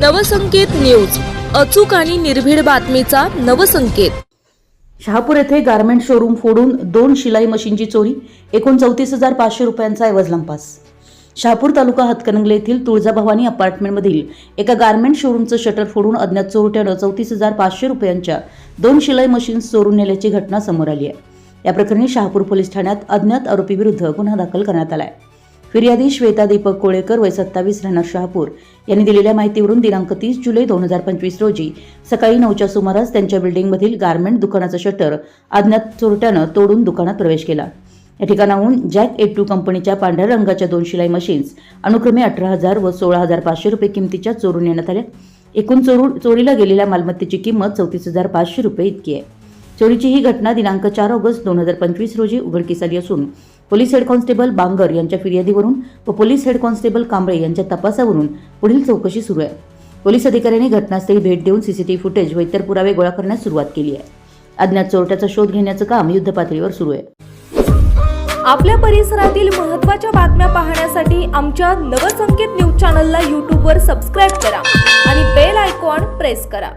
Navsanket news अचूक आणि निर्भीड बातमीचा नवसंकेत. शहापूर येथे गारमेंट शोरूम फोडून दोन शिलाई मशीनची चोरी एकूण चौतीस हजार पाचशे रुपयांचा ऐवज लंपास शहापूर तालुका हातकणंगले येथील तुळजाभवानी अपार्टमेंटमधील एका गारमेंट शोरूमचं शटर फोडून अज्ञात चोरट्यानं चौतीस हजार पाचशे रुपयांच्या दोन शिलाई मशीन्स चोरून नेल्याची घटना समोर आली आहे. या प्रकरणी शहापूर पोलीस ठाण्यात अज्ञात आरोपीविरुद्ध गुन्हा दाखल करण्यात आला आहे फिर्यादी श्वेता दीपक कोळेकर वय सत्तावीस राहणार शहापूर. यांनी दिलेल्या माहितीवरून दिनांक तीस जुलै दोन हजार पंचवीस रोजी सकाळी नऊच्या सुमारास त्यांच्या बिल्डिंगमधील गारमेंट दुकानाचं शटर अज्ञात चोरट्यानं तोडून दुकानात प्रवेश केला. या ठिकाणाहून जॅक एट टू कंपनीच्या पांढऱ्या रंगाच्या दोन शिलाई मशीन्स अनुक्रमे अठरा हजार व सोळा हजार पाचशे रुपये किमतीच्या चोरून नेण्यात आल्या. एकूण चोरू चोरीला गेलेल्या मालमत्तेची किंमत चौतीस हजार पाचशे रुपये इतकी आहे. चोरीची ही घटना दिनांक चार ऑगस्ट दोन हजार पंचवीस रोजी उघडकीस आली असून पोलीस हेड कॉन्स्टेबल बांगर यांच्या फिर्यादीवरून व पोलीस हेड कॉन्स्टेबल कांबळे यांच्या तपासावरून पुढील चौकशी सुरू आहे. पोलीस अधिकाऱ्यांनी घटनास्थळी भेट देऊन सीसीटीव्ही फुटेज व इतर पुरावे गोळा करण्यास सुरुवात केली आहे. अज्ञात चोरट्याचा शोध घेण्याचं काम युद्धपातळीवर सुरू आहे. आपल्या परिसरातील महत्त्वाच्या बातम्या पाहण्यासाठी आमच्या नवसंकेत न्यूज चॅनलला यूट्यूबवर सबस्क्राईब करा आणि बेल आयकॉन प्रेस करा.